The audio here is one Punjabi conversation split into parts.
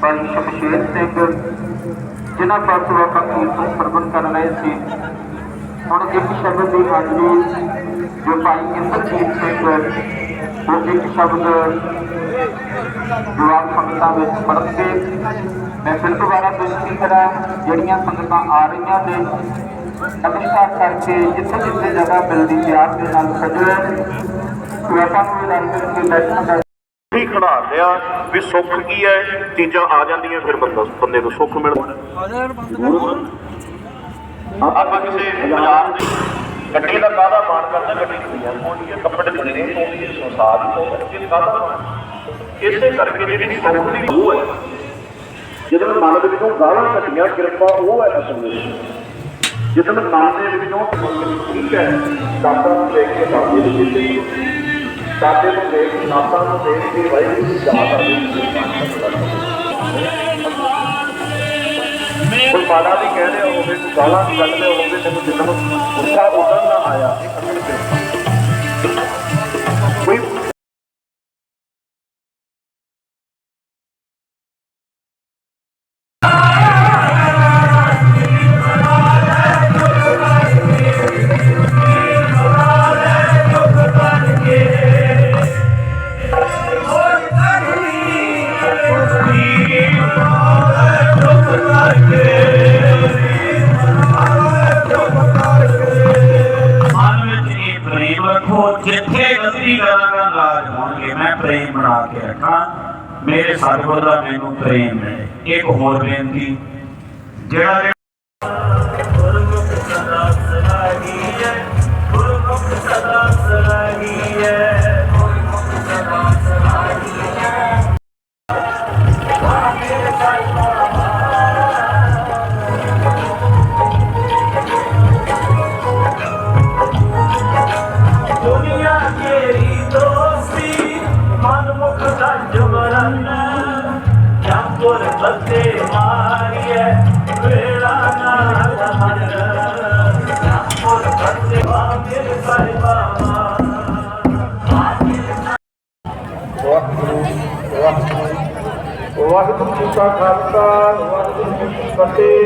ਭਾਈ ਸ਼ਮਸ਼ੇਰ ਸਿੰਘ ਜਿਨ੍ਹਾਂ ਪਾਸੋਂ ਆਪਾਂ ਕੀਰਤਨ ਸਰਵਨ ਕਰਨ ਲਏ ਸੀ। ਹੁਣ ਇੱਕ ਸ਼ਬਦ ਦੀ ਹਾਜ਼ਰੀ ਜੋ ਭਾਈ ਇੰਦਰਜੀਤ ਸਿੰਘ ਉਹ ਇੱਕ? ਸ਼ਬਦ ਜਵਾਬ ਸੰਗਤਾਂ ਵਿੱਚ ਪੜ੍ਹ ਕੇ ਮੈਂ ਫਿਰ ਦੁਬਾਰਾ ਬੇਨਤੀ ਕਰਾਂ ਜਿਹੜੀਆਂ ਸੰਗਤਾਂ ਆ ਰਹੀਆਂ ਨੇ ਨਮਸਕਾਰ ਕਰਕੇ ਜਿੱਥੇ ਜਿੱਥੇ ਜਗ੍ਹਾ ਮਿਲਦੀ ਪਿਆਰ ਦੇ ਨਾਲ ਸਜੋ। ਆਪਾਂ ਨੂੰ ਰਲ ਮਿਲ ਕੇ ਬੈਠਣਾ ਦਾ ਵੀ ਖੜਾ ਲਿਆ ਵੀ ਸੁੱਖ ਕੀ ਹੈ? ਚੀਜ਼ਾਂ ਆ ਜਾਂਦੀਆਂ ਫਿਰ ਬੰਦਾ ਬੰਦੇ ਨੂੰ ਸੁੱਖ ਮਿਲਦਾ। ਆਪਾਂ ਕਿਸੇ ਬਾਜ਼ਾਰ ਦੇ ਗੱਡੀ ਦਾ ਕਾਹਦਾ ਮਾਣ ਕਰਦਾ ਗੱਡੀ ਦੀ ਹੈ ਕੋਈ ਇਹ ਕੱਪੜੇ ਦੀ ਨਹੀਂ ਹੋਣੀ ਇਹ ਸੰਸਾਰ ਹੀ ਹੋਵੇ ਇਹ ਕਾਹਦਾ ਮਾਣ ਇਸੇ ਕਰਕੇ ਜਿਹੜੀ ਸੁੱਖ ਦੀ ਉਹ ਹੈ ਜਦੋਂ ਮਨ ਦੇ ਵਿੱਚੋਂ ਗਾਲਾਂ ਘਟੀਆਂ ਕਿਰਪਾ ਉਹ ਹੈ ਅਸਲ ਵਿੱਚ ਜਦੋਂ ਮਨ ਦੇ ਵਿੱਚੋਂ ਠੀਕ ਹੈ ਦਾਤਾ ਨੂੰ ਦੇਖ ਕੇ ਦਾਤੇ ਦੀ ਜਿੱਤੀ ਦਾਤੇ ਨੂੰ ਦੇਖ ਕੇ ਦਾਤਾ ਨੂੰ ਦੇਖ ਕੇ ਵਾਹਿਗੁਰੂ ਦੀ ਯਾਦ ਆਉਂਦੀ ਕੋਈ ਮਾੜਾ ਵੀ ਕਹਿ ਰਿਹਾ ਹੋਵੇ, ਕੋਈ ਗਾਲਾਂ ਵੀ ਕੱਢ ਰਿਹਾ ਹੋਵੇ, ਤੈਨੂੰ ਜਿੱਦਾਂ ਗੁੱਸਾ ਉਦੋਂ ਨਾ ਆਇਆ ਇਹ ਅਸਲ ਪ੍ਰੇਮ ਜਿੱਥੇ ਗਲਤੀ ਕਰਾਂਗਾ, ਲਾਜ ਹੋਣਗੇ। ਮੈਂ ਪ੍ਰੇਮ ਬਣਾ ਕੇ ਰੱਖਾਂ। ਮੇਰੇ ਸਤਿਗੁਰ ਦਾ ਮੈਨੂੰ ਪ੍ਰੇਮ ਹੈ ਇੱਕ ਹੋਰ ਬੇਨਤੀ, ਜਿਹੜਾ दुनिया केरी दोस्ती मनमुख का जबरन क्या पर बदले मारिए बेड़ा ना क्या पर बदले आमिर साहिबा वाहिगुरु जी का खालसा वाहिगुरु जी की फतेह।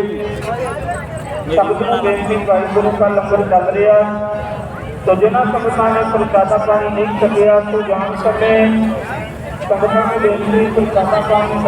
सतगुरु देव जी भाई गुरु का लंगर चल रहा ਤੋ ਜਿਨ੍ਹਾਂ ਸੰਗਤਾਂ ਨੇ ਪ੍ਰਸ਼ਾਦਾ ਪਾਣੀ ਨਹੀਂ ਛਕਿਆ, ਸੋ ਜਾਣ ਸਮੇਂ ਸੰਗਤਾਂ ਨੂੰ ਬੇਨਤੀ, ਪ੍ਰਸ਼ਾਦਾ ਪਾਣੀ